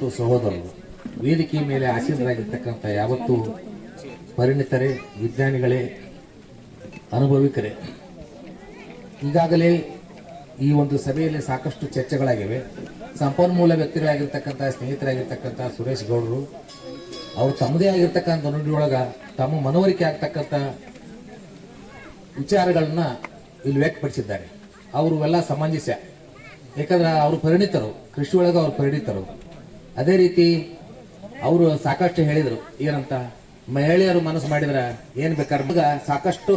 ಮತ್ತು ಸಹೋದರರು ವೇದಿಕೆ ಮೇಲೆ ಆಸೀನರಾಗಿರ್ತಕ್ಕಂಥ ಯಾವತ್ತೂ ಪರಿಣಿತರೇ, ವಿಜ್ಞಾನಿಗಳೇ, ಅನುಭವಿಕರೇ. ಈಗಾಗಲೇ ಈ ಒಂದು ಸಭೆಯಲ್ಲಿ ಸಾಕಷ್ಟು ಚರ್ಚೆಗಳಾಗಿವೆ. ಸಂಪನ್ಮೂಲ ವ್ಯಕ್ತಿಗಳಾಗಿರ್ತಕ್ಕಂಥ, ಸ್ನೇಹಿತರಾಗಿರ್ತಕ್ಕಂಥ ಸುರೇಶ್ ಗೌಡರು, ಅವರು ತಮ್ಮದೇ ಆಗಿರ್ತಕ್ಕಂಥ ನುಡಿಯೊಳಗ ತಮ್ಮ ಮನವರಿಕೆ ಆಗ್ತಕ್ಕಂಥ ವಿಚಾರಗಳನ್ನ ಇಲ್ಲಿ ವ್ಯಕ್ತಪಡಿಸಿದ್ದಾರೆ. ಅವರು ಎಲ್ಲ ಸಮಂಜಸ. ಯಾಕಂದ್ರೆ ಅವರು ಪರಿಣಿತರು ಕೃಷಿ ಒಳಗೆ ಅವರು ಪರಿಣಿತರು. ಅದೇ ರೀತಿ ಅವರು ಸಾಕಷ್ಟು ಹೇಳಿದರು. ಏನಂತ? ಮಹಿಳೆಯರು ಮನಸ್ಸು ಮಾಡಿದ್ರೆ ಏನು ಬೇಕಾದ್ರೆ. ಮಗ ಸಾಕಷ್ಟು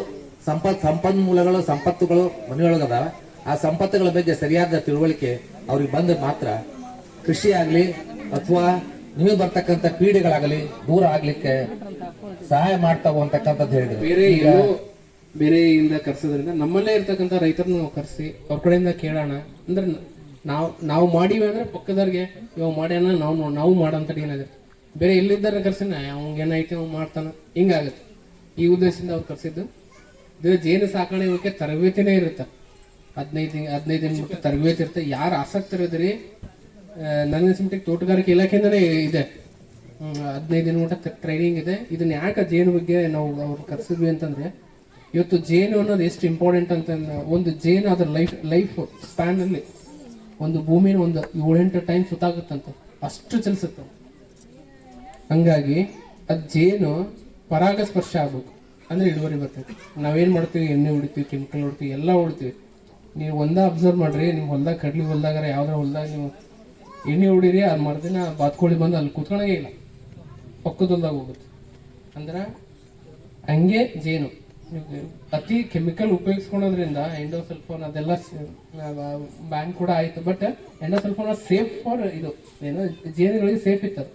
ಸಂಪತ್ ಸಂಪನ್ಮೂಲಗಳು ಸಂಪತ್ತುಗಳು ಮನೆಯೊಳಗದ. ಆ ಸಂಪತ್ತುಗಳ ಬಗ್ಗೆ ಸರಿಯಾದ ತಿಳುವಳಿಕೆ ಅವ್ರಿಗೆ ಬಂದ್ರೆ ಮಾತ್ರ ಕೃಷಿ ಆಗಲಿ ಅಥವಾ ನೀವು ಬರ್ತಕ್ಕಂಥ ಪೀಡೆಗಳಾಗಲಿ ದೂರ ಆಗ್ಲಿಕ್ಕೆ ಸಹಾಯ ಮಾಡ್ತಾವು ಅಂತಕ್ಕಂಥದ್ದು ಹೇಳಿದ್ರು. ಬೇರೆ ಎಲ್ಲೋ ಬೇರೆ ಇಂದ ಕರ್ಸೋದ್ರಿಂದ ನಮ್ಮಲ್ಲೇ ಇರ್ತಕ್ಕಂಥ ರೈತರನ್ನ ನಾವು ಕರೆಸಿ ಅವ್ರ ಕಡೆಯಿಂದ ಕೇಳೋಣ ಅಂದ್ರೆ ನಾವು ನಾವು ಮಾಡೀವಿ ಅಂದ್ರೆ ಪಕ್ಕದವ್ರಿಗೆ ಇವಾಗ ಮಾಡ್ಯಾನ ನಾವು ನಾವು ಮಾಡಂತ ಏನಾಗುತ್ತೆ ಬೇರೆ ಎಲ್ಲಿದ್ದಾರೆ ಕರ್ಸಿನ ಏನಾಯ್ತು, ಅವ್ನು ಮಾಡ್ತಾನ. ಹಿಂಗಾಗುತ್ತೆ. ಈ ಉದ್ದೇಶದಿಂದ ಅವ್ರು ಕರ್ಸಿದ್ದು. ಇದು ಜೇನು ಸಾಕಾಣಿಕೆ ತರಬೇತಿನೇ ಇರುತ್ತೆ. ಹದಿನೈದು ಹದಿನೈದು ದಿನ ತರಬೇತಿ ಇರುತ್ತೆ. ಯಾರು ಆಸಕ್ತಿ ಇರೋದ್ರಿ ನನ್ನ ಅನ್ಸಿಮಟ್ಟಿಗೆ ತೋಟಗಾರಿಕೆ ಇಲಾಖೆಯಿಂದನೇ ಇದೆ. ಹದಿನೈದು ದಿನ ಮಟ್ಟ ಟ್ರೈನಿಂಗ್ ಇದೆ. ಇದನ್ನ ಯಾಕೆ ಜೇನು ಬಗ್ಗೆ ನಾವು ಅವ್ರು ಕರ್ಸಿದ್ವಿ ಅಂತಂದ್ರೆ, ಇವತ್ತು ಜೇನು ಅನ್ನೋದು ಎಷ್ಟು ಇಂಪಾರ್ಟೆಂಟ್ ಅಂತ ಒಂದು ಜೇನು ಅದರ ಲೈಫ್ ಲೈಫ್ ಸ್ಪ್ಯಾನ್ ಅಲ್ಲಿ ಒಂದು ಭೂಮಿನ ಒಂದು ಏಳೆಂಟು ಟೈಮ್ ಸುತ್ತಾಗುತ್ತಂತ ಅಷ್ಟು ಚಲಿಸುತ್ತೆ ಹಂಗಾಗಿ ಅದ್ ಜೇನು ಪರಾಗಸ್ಪರ್ಶ ಆಗ್ಬೇಕು. ಅಂದ್ರೆ ಇಳುವರಿ ಬರ್ತೈತಿ. ನಾವೇನ್ ಮಾಡ್ತೀವಿ? ಎಣ್ಣೆ ಹೊಡಿತೀವಿ, ಕೆಮಿಕಲ್ ಹೊಡಿತೀವಿ, ಎಲ್ಲ ಹೊಡಿತೀವಿ. ನೀವು ಒಂದ ಅಬ್ಸರ್ವ್ ಮಾಡ್ರಿ ನಿಮ್ಮ ಹೊಲ್ದಾಗ, ಕಡ್ಲಿ ಹೊಲ್ದಾಗ ಯಾವ್ದಾರ ಹೊಲ್ದಾಗ ನೀವು ಎಣ್ಣೆ ಹೊಡೀರಿ ಅದು ಮರ್ದಿನ ಬಾತ್ಕೋಳಿ ಬಂದು ಅಲ್ಲಿ ಕೂತ್ಕೊಳಂಗೇ ಇಲ್ಲ. ಪಕ್ಕದ ಹೊಲ್ದಾಗ ಹೋಗುತ್ತೆ. ಅಂದ್ರೆ ಹಂಗೆ ಜೇನು. ಅತಿ ಕೆಮಿಕಲ್ ಉಪಯೋಗಿಸ್ಕೊಳೋದ್ರಿಂದ ಎಂಡೋಸಲ್ಫೋನ್ ಅದೆಲ್ಲ ಬ್ಯಾನ್ ಕೂಡ ಆಯ್ತು. ಬಟ್ ಎಂಡೋಸಲ್ಫೋನ್ ಸೇಫ್ ಫಾರ್ ಇದು, ಏನೋ ಜೇನುಗಳಿಗೆ ಸೇಫ್ ಇತ್ತು.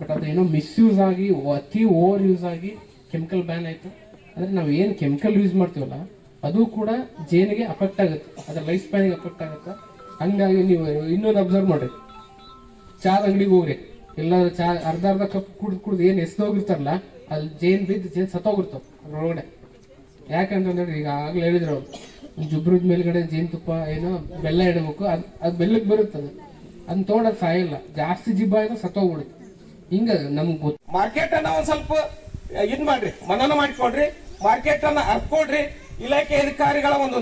ಬಟ್ ಅದು ಏನೋ ಮಿಸ್ಯೂಸ್ ಆಗಿ, ಅತಿ ಓವರ್ ಯೂಸ್ ಆಗಿ ಕೆಮಿಕಲ್ ಬ್ಯಾನ್ ಆಯ್ತು. ಅಂದ್ರೆ ನಾವು ಏನು ಕೆಮಿಕಲ್ ಯೂಸ್ ಮಾಡ್ತೀವಲ್ಲ, ಅದು ಕೂಡ ಜೇನಿಗೆ ಅಫೆಕ್ಟ್ ಆಗುತ್ತೆ. ಅದ್ರ ಲೈಫ್ ಸ್ಪ್ಯಾನಿಗೆ ಅಫೆಕ್ಟ್ ಆಗುತ್ತೆ. ಹಂಗಾಗಿ ನೀವು ಇನ್ನೊಂದು ಅಬ್ಸರ್ವ್ ಮಾಡ್ರಿ. ಚಾದ ಅಂಗಡಿಗೆ ಹೋಗ್ರಿ. ಎಲ್ಲ ಚಾ ಅರ್ಧ ಅರ್ಧ ಕಪ್ ಕುಡ್ದು ಕುಡ್ದು ಏನು ಎಸ್ದೋಗಿರ್ತಾರಲ್ಲ ಅಲ್ಲಿ ಜೇನ್ ಬಿದ್ದು ಜೇನ್ ಸತ್ತೋಗಿರ್ತಾವ ಅದ್ರೊಳಗಡೆ. ಯಾಕಂತಂದ್ರೆ ಈಗ ಆಗ್ಲೇ ಹೇಳಿದ್ರು ಅವ್ರು ಜುಬ್ರದ ಮೇಲ್ಗಡೆ ಜೇನುತುಪ್ಪ ಏನೋ ಬೆಲ್ಲ ಇಡಬೇಕು, ಅದು ಅದು ಬೆಲ್ಲಕ್ಕೆ ಬರುತ್ತದೆ. ಅದನ್ನ ತೋಡೋದು ಸಾಯಿಲ್ಲ, ಜಾಸ್ತಿ ಜಿಬ್ಬ ಆಯ್ತು ಸತ್ತೋಗ್ಬಿಡುತ್ತೆ. ಹಿಂಗ ನಮ್ಗೆ ಗೊತ್ತು. ಮಾರ್ಕೆಟ್ ಅನ್ನ ಒಂದ್ ಸ್ವಲ್ಪ ಇದ್ ಮಾಡ್ರಿ, ಮನನ ಮಾಡಿಕೊಡ್ರಿ ಮಾರ್ಕೆಟ್ ಅನ್ನ ಅರ್ಕೊಡ್ರಿ ಇಲಾಖೆ ಅಧಿಕಾರಿಗಳ ಒಂದು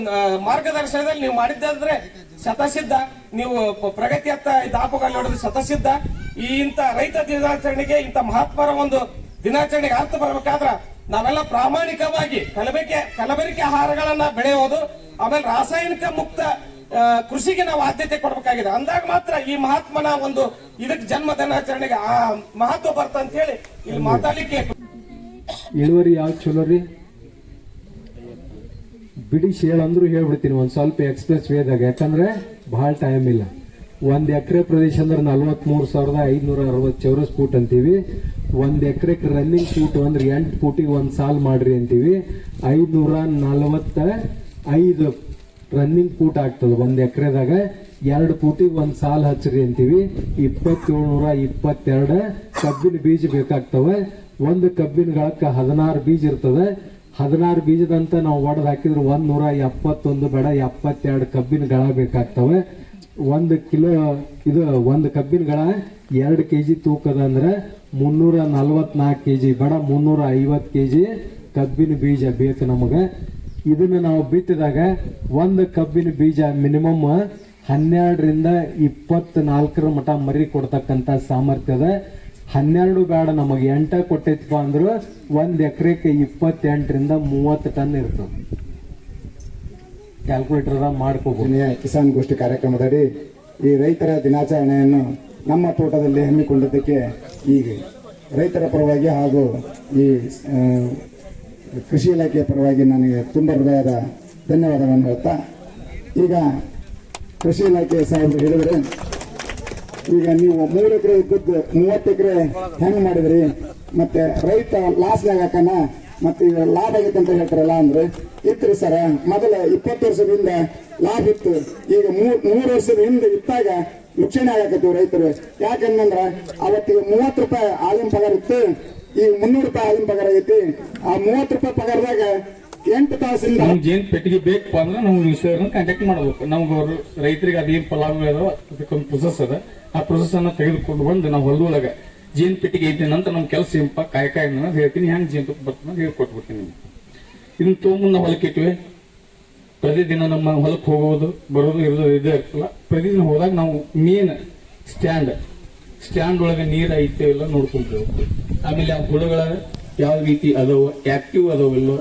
ಮಾರ್ಗದರ್ಶನದಲ್ಲಿ ನೀವು ಮಾಡಿದ್ದಾದ್ರೆ ಸತಸಿದ್ಧ ನೀವು ಪ್ರಗತಿಯತ್ತ ದಾಪುಗಾಲಿ ಹೊಡೆದು ಶತಸಿದ್ಧ ಈ ಇಂಥ ರೈತ ದಿನಾಚರಣೆಗೆ ಇಂಥ ಮಹಾತ್ಮರ ಒಂದು ದಿನಾಚರಣೆಗೆ ಅರ್ಥ ಬರ್ಬೇಕಾದ್ರ ನಾವೆಲ್ಲ ಪ್ರಾಮಾಣಿಕವಾಗಿ ಕಲಬೆಕೆ ಕಲಬೆರಿಕೆ ಆಹಾರಗಳನ್ನ ಬೆಳೆಯೋದು ಆಮೇಲೆ ರಾಸಾಯನಿಕ ಮುಕ್ತ ಕೃಷಿಗೆ ನಾವು ಆದ್ಯತೆ ಕೊಡಬೇಕಾಗಿದೆ. ಅಂದಾಗ ಮಾತ್ರ ಈ ಮಹಾತ್ಮನ ಒಂದು ಇದಕ್ಕೆ ಜನ್ಮ ದಿನಾಚರಣೆಗೆ ಆ ಮಹತ್ವ ಬರ್ತ ಅಂತ ಹೇಳಿ ಇಲ್ಲಿ ಮಾತಾಡ್ಲಿಕ್ಕೆ ಇಳುವರಿ ಯಾವ್ದು ಚಲೋ ರೀ? ಬಿಡಿ ಹೇಳಂದ್ರು ಹೇಳ್ಬಿಡ್ತೀನಿ ಒಂದ್ ಸ್ವಲ್ಪ ಎಕ್ಸ್ಪ್ರೆಸ್ ವೇದಾಗ ಯಾಕಂದ್ರೆ ಬಹಳ ಟೈಮ್ ಇಲ್ಲ. ಒಂದ್ ಎಕರೆ ಪ್ರದೇಶ ಅಂದ್ರೆ ನಲ್ವತ್ಮೂರು ಸಾವಿರದ ಐದುನೂರ ಅರವತ್ತು ಚೌರಸ್ ಫೂಟ್ ಅಂತೀವಿ. ಒಂದು ಎಕರೆಕ್ ರನ್ನಿಂಗ್ ಫೂಟ್ ಅಂದ್ರೆ ಎಂಟು ಫೂಟಿಗೆ ಒಂದ್ ಸಾಲ್ ಮಾಡ್ರಿ ಅಂತೀವಿ. ಐದ್ನೂರ ನಲವತ್ತ ಐದು ರನ್ನಿಂಗ್ ಫೂಟ್ ಆಗ್ತದೆ ಒಂದು ಎಕರೆದಾಗ. ಎರಡು ಫೂಟಿಗೆ ಒಂದು ಸಾಲ್ ಹಚ್ಚ್ರಿ ಅಂತೀವಿ. ಇಪ್ಪತ್ತೇಳ್ನೂರ ಇಪ್ಪತ್ತೆರಡು ಕಬ್ಬಿನ ಬೀಜ ಬೇಕಾಗ್ತವೆ. ಒಂದು ಕಬ್ಬಿನ ಗಳಕ್ಕೆ ಹದಿನಾರು ಬೀಜ ಇರ್ತದೆ. ಹದಿನಾರು ಬೀಜದಂತ ನಾವು ಒಡೆದು ಹಾಕಿದ್ರೆ ಒಂದ್ ನೂರ ಎಪ್ಪತ್ತೊಂದು ಬೇಡ, ಎಪ್ಪತ್ತೆರಡು ಕಬ್ಬಿನ ಗಳ ಬೇಕಾಗ್ತವೆ. ಒಂದು ಕಿಲೋ, ಇದು ಒಂದು ಕಬ್ಬಿನ ಗಳ ಎರಡು ಕೆ ಜಿ ತೂಕದ ಅಂದ್ರೆ ಮುನ್ನೂರ ನಲ್ವತ್ನಾಲ್ಕು ಕೆ ಜಿ ಬೇಡ ಮುನ್ನೂರ ಐವತ್ತು ಕೆ ಜಿ ಕಬ್ಬಿನ ಬೀಜ ಬೇಕು ನಮಗೆ. ಇದನ್ನ ನಾವು ಬಿತ್ತಿದಾಗ ಒಂದು ಕಬ್ಬಿನ ಬೀಜ ಮಿನಿಮಮ್ ಹನ್ನೆರಡರಿಂದ ಇಪ್ಪತ್ನಾಲ್ಕರ ಮಟ ಮರಿ ಕೊಡ್ತಕ್ಕಂಥ ಸಾಮರ್ಥ್ಯದ ಹನ್ನೆರಡು ಬೇಡ ನಮಗೆ ಎಂಟ ಕೊಟ್ಟೈತಪ್ಪ ಅಂದ್ರೆ ಒಂದು ಎಕರೆಗೆ ಇಪ್ಪತ್ತೆಂಟರಿಂದ ಮೂವತ್ತು ಟನ್ ಇರ್ತದೆ. ಕ್ಯಾಲ್ಕುಲೇಟರ್ ಮಾಡ್ಕೋಬಹುದು. ಕಿಸಾನ್ ಗೋಷ್ಠಿ ಕಾರ್ಯಕ್ರಮದಡಿ ಈ ರೈತರ ದಿನಾಚರಣೆಯನ್ನು ನಮ್ಮ ತೋಟದಲ್ಲಿ ಹಮ್ಮಿಕೊಂಡಿದ್ದಕ್ಕೆ ಈ ರೈತರ ಪರವಾಗಿ ಹಾಗೂ ಈ ಕೃಷಿ ಇಲಾಖೆಯ ಪರವಾಗಿ ನನಗೆ ತುಂಬ ಹೃದಯದ ಧನ್ಯವಾದಗಳನ್ನು ಹೇಳ್ತಾ, ಈಗ ಕೃಷಿ ಇಲಾಖೆ ಸಾಹೇಬರು ಹೇಳಿದರೆ ಈಗ ನೀವು ಮೂರು ಎಕರೆ ಇದ್ದದ್ದು ಮೂವತ್ತು ಎಕರೆ ಹೆಂಗ್ ಮಾಡಿದ್ರಿ? ಮತ್ತೆ ರೈತ ಲಾಸ್ ಆಗಕನ ಮತ್ತೆ ಈಗ ಲಾಭ ಆಗೈತೆ ಅಂತ ಹೇಳ್ತಾರಲ್ಲ ಅಂದ್ರೆ, ಇತ್ರಿ ಸರ ಮೊದಲ ಇಪ್ಪತ್ತು ವರ್ಷದಿಂದ ಲಾಭ ಇತ್ತು. ಈಗ ಮೂರ್ ಮೂರು ವರ್ಷದ ಹಿಂದೆ ಇತ್ತಾಗ ಲುಕ್ಷಣೆ ಆಗಕತ್ತೀವಿ ರೈತರು. ಯಾಕಂದ್ರ ಅವತ್ತಿಗೆ ಮೂವತ್ತು ರೂಪಾಯಿ ಆಲಿನ ಪಗಾರ ಇತ್ತು. ಈಗ ಮುನ್ನೂರು ರೂಪಾಯಿ ಆಲಿನ ಪಗಾರ ಆಗೈತಿ. ಆ ಮೂವತ್ತು ರೂಪಾಯಿ ಪಗಾರದಾಗ ಎಂಟು ತಾಸಿಂದ ನಮ್ಗೆ ಏನ್ ಪೆಟ್ಟಿಗೆ ಬೇಕು ಅಂದ್ರೆ ನಾವು ವಿಷಯನ ಕಾಂಟ್ಯಾಕ್ಟ್ ಮಾಡಬೇಕು. ನಮ್ಗೆ ಅವರು ರೈತರಿಗೆ ಅದೇನ್ ಫಲಾನುಭವಿ ಅದಾವ ಅದಕ್ಕೊಂದು ಪ್ರೊಸೆಸ್ ಅದ. ಆ ಪ್ರೊಸೆಸ್ ಅನ್ನ ತೆಗೆದುಕೊಂಡು ಬಂದು ನಾವು ಹೊಲದೊಳಗ ಜೇನ್ ಪೆಟ್ಟಿಗೆ ಐತಿ ನಂತರ ನಮ್ ಕೆಲಸ ಏನಪ್ಪ ಕಾಯಕ ಏನೋ ಹೇಳ್ತೀನಿ. ಹೆಂಗ್ ಜೇನು ತುಪ್ಪ ಬರ್ತದೆ ಹೇಳ್ಕೊಟ್ಬಿಡ್ತೀನಿ ನಿಮ್ಗೆ. ಇದನ್ನ ತೊಗೊಂಬಂದು ಹೊಲಕ್ಕೆ ಇಟ್ವಿ. ಪ್ರತಿದಿನ ನಮ್ಮ ಹೊಲಕ್ಕೆ ಹೋಗೋದು ಬರೋದು ಇರೋದು ಇದೇ ಇರ್ತಲ್ಲ ಪ್ರತಿದಿನ ಹೋದಾಗ ನಾವು ಮೇನ್ ಸ್ಟ್ಯಾಂಡ್ ಸ್ಟ್ಯಾಂಡ್ ಒಳಗೆ ನೀರ್ ಐತೆ ಎಲ್ಲ ನೋಡ್ಕೊಂತೇವೆ. ಆಮೇಲೆ ಆ ಹುಳುಗಳ ಯಾವ ರೀತಿ ಅದಾವ ಆಕ್ಟಿವ್ ಅದಾವಿಲ್ಲೋ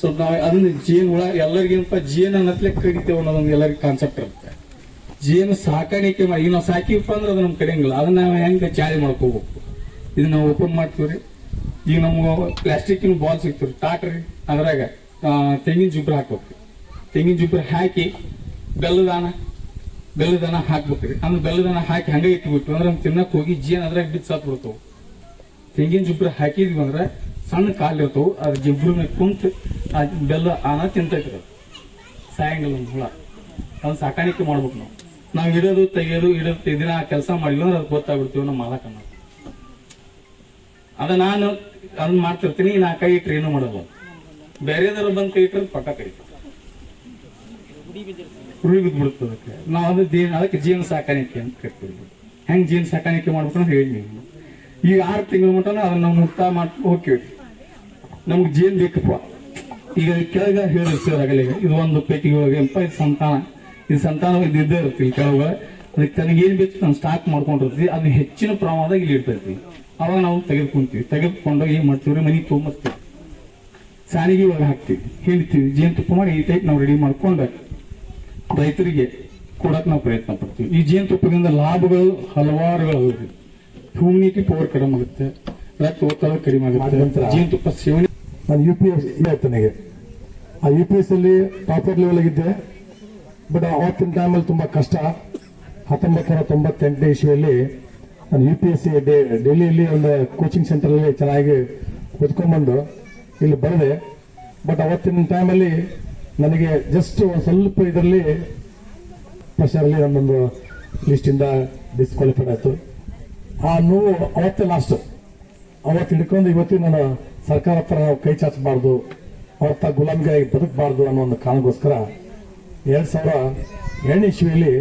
ಸ್ವಲ್ಪ ನಾವು ಅದನ್ನ ಜೇನು ಹುಳ ಎಲ್ಲರಿಗಿಂತ ಜೇನು ಅನ್ನತ್ಲೆ ಕಡಿತೇವೆ ಅನ್ನೋದೊಂದು ಎಲ್ಲರಿಗೂ ಕಾನ್ಸೆಪ್ಟ್ ಇರುತ್ತೆ. ಜೇನು ಸಾಕಾಣಿಕೆ ಮಾಡಿ ಈಗ ನಾವು ಸಾಕಿವಪ್ಪ ಅಂದ್ರೆ ಅದು ನಮ್ಗೆ ಕಡಿಯಂಗಿಲ್ಲ ಅದನ್ನ ನಾವು ಹೆಂಗೆ ಚಾಳಿ ಮಾಡ್ಕೋಬೇಕು? ಇದನ್ನ ನಾವು ಓಪನ್ ಮಾಡ್ತೀವ್ರಿ. ಈಗ ನಮ್ಗೆ ಪ್ಲಾಸ್ಟಿಕ್ಕಿನ ಬಾಲ್ ಸಿಗ್ತೀವಿ ಟಾಟ್ರಿ ಅದ್ರಾಗ ತೆಂಗಿನ ಜುಬ್ರ ಹಾಕ್ಬೇಕು. ತೆಂಗಿನ ಜುಬ್ರ ಹಾಕಿ ಬೆಲ್ಲದಾನ ಬೆಲ್ಲದಾನ ಹಾಕ್ಬೇಕ್ರಿ. ಅಂದ್ರೆ ಬೆಲ್ಲದಾನ ಹಾಕಿ ಹಂಗೆ ಇಟ್ಬಿಟ್ಟು, ಅಂದ್ರೆ ನಮ್ಗೆ ತಿನ್ನಕ್ ಹೋಗಿ ಜೇನು ಅದ್ರಾಗ ಬಿದ್ದು ಸತ್ ಬಿಡ್ತಾವ. ತೆಂಗಿನ ಜುಬ್ರ ಹಾಕಿದ್ವಿ ಅಂದ್ರೆ ಸಣ್ಣ ಕಾಲು ಇರ್ತವೆ. ಅದ್ರ ಜಿಬ್ರ ಕುಂತು ಆ ಬೆಲ್ಲ ಆನ ತಿಂತೈತಿ ಸಾಯಂಗಿಲ್ಲ ಒಂದು ಹುಳ. ಅದನ್ನ ಸಾಕಾಣಿಕೆ ಮಾಡ್ಬೇಕು ನಾವು. ನಾವು ಇಡೋದು ತೆಗಿಯೋದು ಇಡೋದು ತೆಗೆದಿನ ಆ ಕೆಲಸ ಮಾಡಿಲ್ಲ ಅಂದ್ರೆ ಅದು ಗೊತ್ತಾಗ್ಬಿಡ್ತೀವಿ ನಮ್ಮ ಮಾಲಕ ನಾವು ಅದ ನಾನು ಅದನ್ನ ಮಾಡ್ತಿರ್ತೀನಿ, ನಾ ಕೈ ಇಟ್ರೆ ಏನು ಮಾಡೋದು ಬೇರೆದವ್ರು ಬಂದು ಕೈ ಇಟ್ಟರೆ ಪಕ್ಕ ಕೈ ಉಳಿ ಬಿದ್ದು ಬಿಡುತ್ತೆ ಅದಕ್ಕೆ. ನಾವು ಅದು ಜೀವನ ಅದಕ್ಕೆ ಜೀವನ ಸಾಕಾಣಿಕೆ ಅಂತ ಕರಿತೀವಿ. ಹೆಂಗೆ ಜೀವನ ಸಾಕಾಣಿಕೆ ಮಾಡ್ಬೇಕು ಅಂತ ಹೇಳಿ ನೀವು ಈಗ ಆರು ತಿಂಗಳ ಮಟ್ಟನ ಅದನ್ನ ನಾವು ಮುಕ್ತ ಮಾಡ್ಕೊಂಡು ಹೋಗ್ತೀವಿ. ನಮ್ಗೆ ಜೀನ್ ಬೇಕಪ್ಪ. ಈಗ ಕೆಳಗೆ ಹೇಳಿದ್ರು ಸರ್ ಆಗಲೇ ಇದು ಒಂದು ಪೇಟಿಗೆ ಹೋಗಿ ಇದು ಸಂತಾನ. ಇದು ಸಂತಾನ ಇದು ಇದ್ದೇ ಇರ್ತೀವಿ ಕೆಳಗ. ಅದಕ್ಕೆ ತನಗೆ ಏನ್ ಬೇಕು ನಾನು ಸ್ಟಾಕ್ ಮಾಡ್ಕೊಂಡಿರ್ತೀವಿ ಅದನ್ನ ಹೆಚ್ಚಿನ ಪ್ರಮಾಣದಾಗ ಇಲ್ಲಿ ಇಡ್ತಿರ್ತೀವಿ. ಅವಾಗ ನಾವು ತೆಗೆದುಕೊಂತೀವಿ. ತೆಗೆದುಕೊಂಡಾಗ ಏನು ಮಾಡ್ತೀವಿ ಮನಿ ತೊಗೊಂಬರ್ತೀವಿ. ಸಾರಿಗೆ ಒಳಗೆ ಹಾಕ್ತೀವಿ. ಹೇಳ್ತೀವಿ ಜೇನುತುಪ್ಪ ಮಾಡಿ ಈ ಟೈಪ್ ನಾವು ರೆಡಿ ಮಾಡ್ಕೊಂಡು ರೈತರಿಗೆ ಕೊಡಕ್ ನಾವು ಪ್ರಯತ್ನ ಪಡ್ತೀವಿ. ಈ ಜೇನುತುಪ್ಪದಿಂದ ಲಾಭಗಳು ಹಲವಾರುಗಳು. ಹ್ಯೂಮಿನಿಟಿ ಪವರ್ ಕಡಿಮೆ ಆಗುತ್ತೆ. ರಕ್ತ ಒತ್ತಡ ಕಡಿಮೆ ಆಗುತ್ತೆ. ಜೇನುತುಪ್ಪ ಸೇವನೆ ನಾನು ಯು ಪಿ ಎಸ್ ಆ ಯು ಪಿ ಎಸ್ ಅಲ್ಲಿ ಟಾಪರ್ ಲೆವೆಲ್ ಆಗಿದ್ದೆ ಬಟ್ ಅವತ್ತಿನ ಟೈಮಲ್ಲಿ ತುಂಬಾ ಕಷ್ಟ. ಹತ್ತೊಂಬತ್ತು ನೂರ ತೊಂಬತ್ತೆಂಟನೇ ಇಶ್ಯೂಯಲ್ಲಿ ನಾನು ಯು ಪಿ ಎಸ್ ಸಿ ಡೆಲ್ಲಿಯಲ್ಲಿ ಒಂದು ಕೋಚಿಂಗ್ ಸೆಂಟರಲ್ಲಿ ಚೆನ್ನಾಗಿ ಓದ್ಕೊಂಡ್ಬಂದು ಇಲ್ಲಿ ಬರೆದೆ. ಬಟ್ ಅವತ್ತಿನ ಟೈಮಲ್ಲಿ ನನಗೆ ಜಸ್ಟ್ ಒಂದು ಸ್ವಲ್ಪ ಇದರಲ್ಲಿ ಪ್ರೆಷರಲ್ಲಿ ನನ್ನೊಂದು ಲಿಸ್ಟಿಂದ ಡಿಸ್ಕ್ವಾಲಿಫೈಡ್ ಆಯಿತು. ಆ ನೋವು ಅವತ್ತೇ ಲಾಸ್ಟು ಅವತ್ತು ಹಿಡ್ಕೊಂಡು ಇವತ್ತಿಗೆ ನಾನು ಸರ್ಕಾರ ಹತ್ರ ಕೈ ಚಾಚಬಾರ್ದು. ಅವ್ರ ಹತ್ರ ಗುಲಾಮಿಗಾಗಿ ಬದುಕಬಾರ್ದು ಅನ್ನೋ ಒಂದು ಕಾರಣಕ್ಕೋಸ್ಕರ ಎರಡು ಸಾವಿರ ಏಳನೇ ಇಸ್ವಿಯಲ್ಲಿ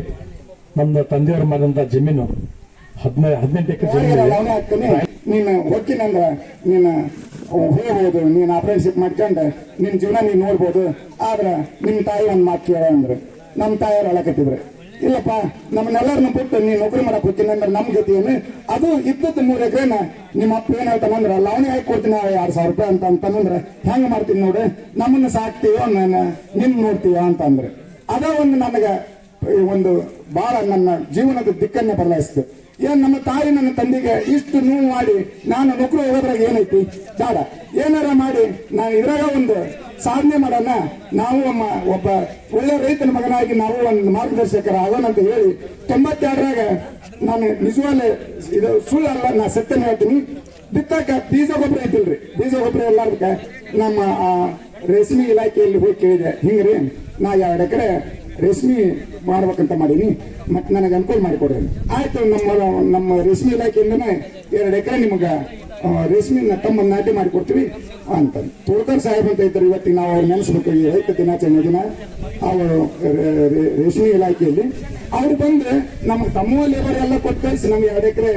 ನಮ್ಮ ತಂದೆಯವ್ರ ಮಾಡಿದಂತ ಜಮೀನು ಹದಿನೈದು ಹದಿನೆಂಟು ಎಕರೆ ಜಮೀನು. ನೀನು ಹಾಕ್ತಾನೆ. ನೀನು ಹೋಗ್ಬೋದು ನೀನು ಅಪ್ರೆಂಟಿಶಿಪ್ ಮಾಡ್ಕೊಂಡು ನಿನ್ನ ಜೀವನ ನೀನು ನೋಡ್ಬೋದು. ಆದ್ರೆ ನಿಮ್ಮ ತಾಯಿ ಒಂದು ಮಾತು ಕೇಳ ಅಂದ್ರೆ ನಮ್ಮ ತಾಯಿಯವ್ರು ಅಳಕತ್ತಿದ್ರು. ಇಲ್ಲಪ್ಪ, ನಮ್ಮನ್ನೆಲ್ಲರನ್ನ ಬಿಟ್ಟು ನೀನ್ ನೌಕರಿ ಮಾಡಕ್ ಹೋಗ್ತೀನಿ ಅಂದ್ರೆ ನಮ್ ಜೊತೆ ಅದು ಇದ್ದದ್ದು ಮೂರ್ ಎಕರೆನ ನಿಮ್ಮ ಅಪ್ಪ ಏನ್ ಹೇಳ್ತಾನಂದ್ರ ಲವಣಿ ಹಾಕಿ ಕೊಡ್ತೀನಿ ಸಾವಿರ ರೂಪಾಯಿ ಅಂತ ಅಂತಂದ್ರೆ ಹೆಂಗ್ ಮಾಡ್ತೀನಿ ನೋಡಿ? ನಮ್ಮನ್ನ ಸಾಕ್ತೀವೋ ನಾನು ನಿಮ್ ನೋಡ್ತೀವ ಅಂತಂದ್ರೆ ಅದ ಒಂದು ನನಗ ಒಂದು ಬಹಳ ನನ್ನ ಜೀವನದ ದಿಕ್ಕನ್ನೇ ಬದಲಾಯಿಸಿತು. ಏನ್ ನಮ್ಮ ತಾಯಿ ನನ್ನ ತಂದೆಗೆ ಇಷ್ಟು ನೋವು ಮಾಡಿ, ನಾನು ಮಕ್ಕಳು ಹೋದ್ರಾಗ ಏನೈತಿ? ಬೇಡ. ಏನಾರ ಮಾಡಿ ನಾನು ಇದ್ರಾಗ ಒಂದು ಸಾಧನೆ ಮಾಡೋಣ. ನಾವು ಒಬ್ಬ ಒಳ್ಳೆ ರೈತನ ಮಗನಾಗಿ ನಾವು ಒಂದು ಮಾರ್ಗದರ್ಶಕರ ಆಗೋಣ ಅಂತ ಹೇಳಿ, ತೊಂಬತ್ತೆರಡರಾಗ ನಾನು ನಿಜವಾಗ್ಲೇ ಇದು ಸುಳ್ಳು ಅಲ್ಲ, ನಾ ಸತ್ಯನ ಹೇಳ್ತೀನಿ. ಬಿತ್ತಾಕ ಬೀಜ ಗೊಬ್ಬರ ಐತಿಲ್ರಿ. ಬೀಜ ಗೊಬ್ಬರ ಎಲ್ಲಾರ್ದಕ್ಕ ನಮ್ಮ ರೇಷ್ಮೆ ಇಲಾಖೆಯಲ್ಲಿ ಹೋಗಿ ಕೇಳಿದೆ. ಹಿಂಗ್ರಿ, ನಾ ಎರಡು ಎಕರೆ ರೇಷ್ಮೆ ಮಾಡ್ಬೇಕಂತ ಮಾಡೀನಿ ಮತ್ತೆ ನನಗೆ ಅನುಕೂಲ ಮಾಡಿಕೊಡ್ರಿ. ಆಯ್ತು, ನಮ್ಮ ನಮ್ಮ ರೇಷ್ಮೆ ಇಲಾಖೆಯಿಂದನೇ ಎರಡು ಎಕರೆ ನಿಮಗೆ ರೇಷ್ಮೆನ ತಮ್ಮ ನಾಟಿ ಮಾಡಿಕೊಡ್ತೀವಿ ಅಂತ. ತೋಳ್ಕರ್ ಸಾಹೇಬ್ ಅಂತ ಇದ್ದಾರೆ ಇವತ್ತಿಗೆ ನಾವು ಅವ್ರು ನೆನೆಸ್ಬೇಕು ಈ ರೈತ ದಿನಾಚರಣೆ ದಿನ. ಅವರು ರೇಷ್ಮೆ ಇಲಾಖೆಯಲ್ಲಿ. ಅವ್ರು ಬಂದು ನಮಗೆ ತಮ್ಮ ಲೇಬರ್ ಎಲ್ಲ ಕೊಟ್ಟು ಕಳಿಸಿ ನಮ್ಗೆ ಎರಡು ಎಕರೆ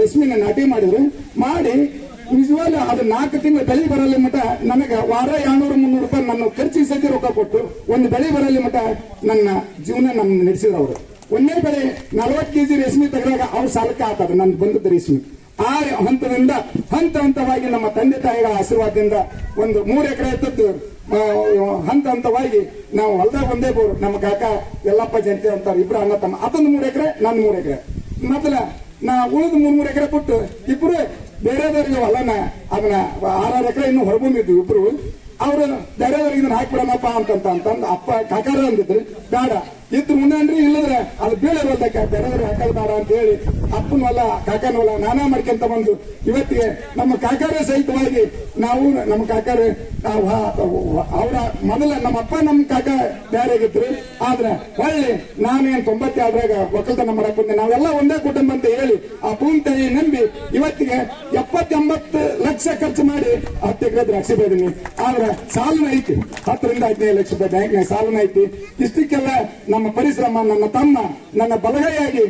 ರೇಷ್ಮೆನ ನಾಟಿ ಮಾಡಿದ್ರು. ಮಾಡಿ ನಿಜವಾಗ್ಲೂ ಅದು ನಾಲ್ಕು ತಿಂಗಳು ಬೆಳೆ ಬರಲಿ ಮಟ ನನಗೆ ವಾರ ಎರಡ್ನೂರು ಮುನ್ನೂರು ರೂಪಾಯಿ ನನ್ನ ಖರ್ಚಿಗೆ ಸದ್ಯ ರೊಕ್ಕ ಕೊಟ್ಟು ಒಂದು ಬೆಳೆ ಬರಲಿ ಮಟ ನನ್ನ ಜೀವನ ನನ್ನ ನಡೆಸಿದ್ರು ಅವರು. ಒಂದೇ ಬೆಳೆ ನಲವತ್ತು ಕೆಜಿ ರೇಷ್ಮೆ ತೆಗೆದಾಗ ಅವ್ರ ಸಾಲಕ್ಕೆ ಆಗ್ತದೆ ನನ್ನ ಬಂದದ್ದು ರೇಷ್ಮೆ. ಆ ಹಂತದಿಂದ ಹಂತ ಹಂತವಾಗಿ ನಮ್ಮ ತಂದೆ ತಾಯಿಗಳ ಆಶೀರ್ವಾದದಿಂದ ಒಂದು ಮೂರು ಎಕರೆ ಆ, ಹಂತ ಹಂತವಾಗಿ ನಾವು ಹೊಲದಾಗ ಒಂದೇ ಬೋರು. ನಮ್ಮ ಕಾಕ ಎಲ್ಲಪ್ಪ ಜಯಂತಿ ಅಂತಾರೆ ಇಬ್ಬರು ಅಣ್ಣ ತಮ್ಮ ಅದೊಂದು ಮೂರು ಎಕರೆ ನನ್ನ ಮೂರು ಎಕರೆ. ಮೊದಲ ನಾ ಉಳಿದು ಮೂರ್ ಮೂರು ಎಕರೆ ಕೊಟ್ಟು ಇಬ್ರು ಬೇರೆದವ್ರಿಗೆ ಹೊಲನ, ಅದನ್ನ ಆರಾರು ಎಕರೆ ಇನ್ನು ಹೊರಬಂದಿದ್ವಿ ಇಬ್ರು. ಅವರು ಬೇರೆದವ್ರಿಗೆ ಇದನ್ನ ಹಾಕ್ಬಿಡಣಪ್ಪ ಅಂತಂತ, ಅಂತಂದು ಅಪ್ಪ ಕಾಕಾರ ಅಂದಿದ್ರು. ಬೇಡ ಮುಂದೆ ಅನ್ರಿ ಇಲ್ಲದ್ರೆ ಅದು ಬೇಳೆ ಬರ್ತಕ್ಕ ಬೇರೆದವ್ರಿಗೆ ಹಾಕಲ್ ಬೇಡ ಅಂತ ಹೇಳಿ ಅಪ್ಪನ ಹೊಲ ಕಾಕನ ಹೊಲ ನಾನಾ ಮಾಡ್ಕೊಂತ ಬಂದು ಇವತ್ತಿಗೆ ನಮ್ಮ ಕಾಕಾರೇ ಸಹಿತವಾಗಿ ನಾವು ನಮ್ಮ ಕಾಕಾರ ಅವರ ಮೊದಲ ನಮ್ಮ ಅಪ್ಪ, ನಮ್ಮ ಕಾಕ ಬೇರೆ ಆಗಿದ್ರು ಆದ್ರೆ ಹೊಳ್ಳಿ ನಾನೇನ್ ತೊಂಬತ್ತೆರಡರಾಗ ಒಕ್ಕಲ್ತನ ಮಾಡಕ್ ಬಂದೆ. ನಾವೆಲ್ಲ ಒಂದೇ ಕುಟುಂಬ ಅಂತ ಹೇಳಿ ಆ ಭೂಮಿ ತಾಯಿ ನಂಬಿ ಇವತ್ತಿಗೆ ಎಪ್ಪತ್ತೆಂಬತ್ತು ಲಕ್ಷ ಖರ್ಚು ಮಾಡಿ ಹತ್ತು ಎಕರೆ ದ್ರಾಕ್ಷಿ ಬೆಳೆದೀನಿ. ಆದ್ರೆ ಸಾಲನ ಐತಿ. ಹತ್ತರಿಂದ ಹದಿನೈದು ಲಕ್ಷ ರೂಪಾಯಿ ಸಾಲನ ಐತಿ. ಇಷ್ಟಕ್ಕೆಲ್ಲ ನಮ್ಮ ಪರಿಶ್ರಮ, ನನ್ನ ತಮ್ಮ, ನನ್ನ ಬಲಗೈಯಾಗಿ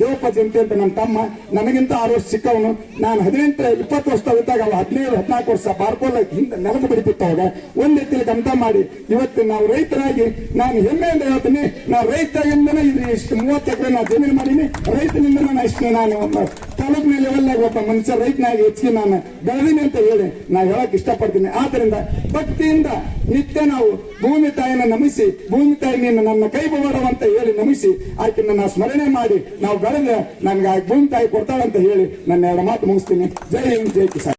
ದೇವಪ್ಪ ಅಂತ ನನ್ನ ತಮ್ಮ, ನನಗಿಂತ ಆರು ವರ್ಷ ಸಿಕ್ಕವನು ನಾನು ಹದಿನೆಂಟು, ಇಪ್ಪತ್ತು ವರ್ಷ ಇದ್ದಾಗ ಅವ ಹದಿನೈದು ಹದಿನಾಲ್ಕು ವರ್ಷ ಬಾರ್ಕೋಲ ಹಿಂದೆ ನೆಲಕ್ಕೆ ಬಿಡಿತಿತ್ತು ಒಂದ್ ರೀತಿಯಲ್ಲಿ ಕಂತ ಮಾಡಿ, ಇವತ್ತು ನಾವು ರೈತರಾಗಿ, ನಾನು ಹೆಮ್ಮೆಯಿಂದ ಹೇಳ್ತೀನಿ ನಾವು ರೈತರಿಂದನೇ ಇದು ಇಷ್ಟು ಮೂವತ್ತು ಎಕರೆ ನಾನು ಜಮೀನು ಮಾಡೀನಿ, ರೈತನಿಂದ ನಾನು ಇಷ್ಟು ನಾನು ತಾಲೂಕಿನ ಲೆವೆಲ್ನಾಗ ಒಬ್ಬ ಮನುಷ್ಯ ರೈತನಾಗಿ ಹೆಚ್ಚಿಗೆ ನಾನು ಬೆಳೆದೀನಿ ಅಂತ ಹೇಳಿ ನಾನು ಹೇಳಕ್ ಇಷ್ಟಪಡ್ತೀನಿ. ಆದ್ರಿಂದ ಭಕ್ತಿಯಿಂದ ನಿತ್ಯ ನಾವು ಭೂಮಿ ತಾಯಿನ ನಮಿಸಿ, ಭೂಮಿ ತಾಯಿ ನೀನು ನನ್ನ ಕೈ ಅಂತ ಹೇಳಿ ನಮಿಸಿ, ಆಕೆನ ನಾವು ಸ್ಮರಣೆ ಮಾಡಿ ನಾವು ಬೆಳೆದ ನನ್ಗೆ ಭೂಮಿ ತಾಯಿ ಕೊಡ್ತಾಳಂತ ಹೇಳಿ ನನ್ನ ಎರಡು ಮಾತು ಮುಗಿಸ್ತೀನಿ. ಜೈ ಹಿಂದ್, ಜೈ ಕಿಸಾನ್.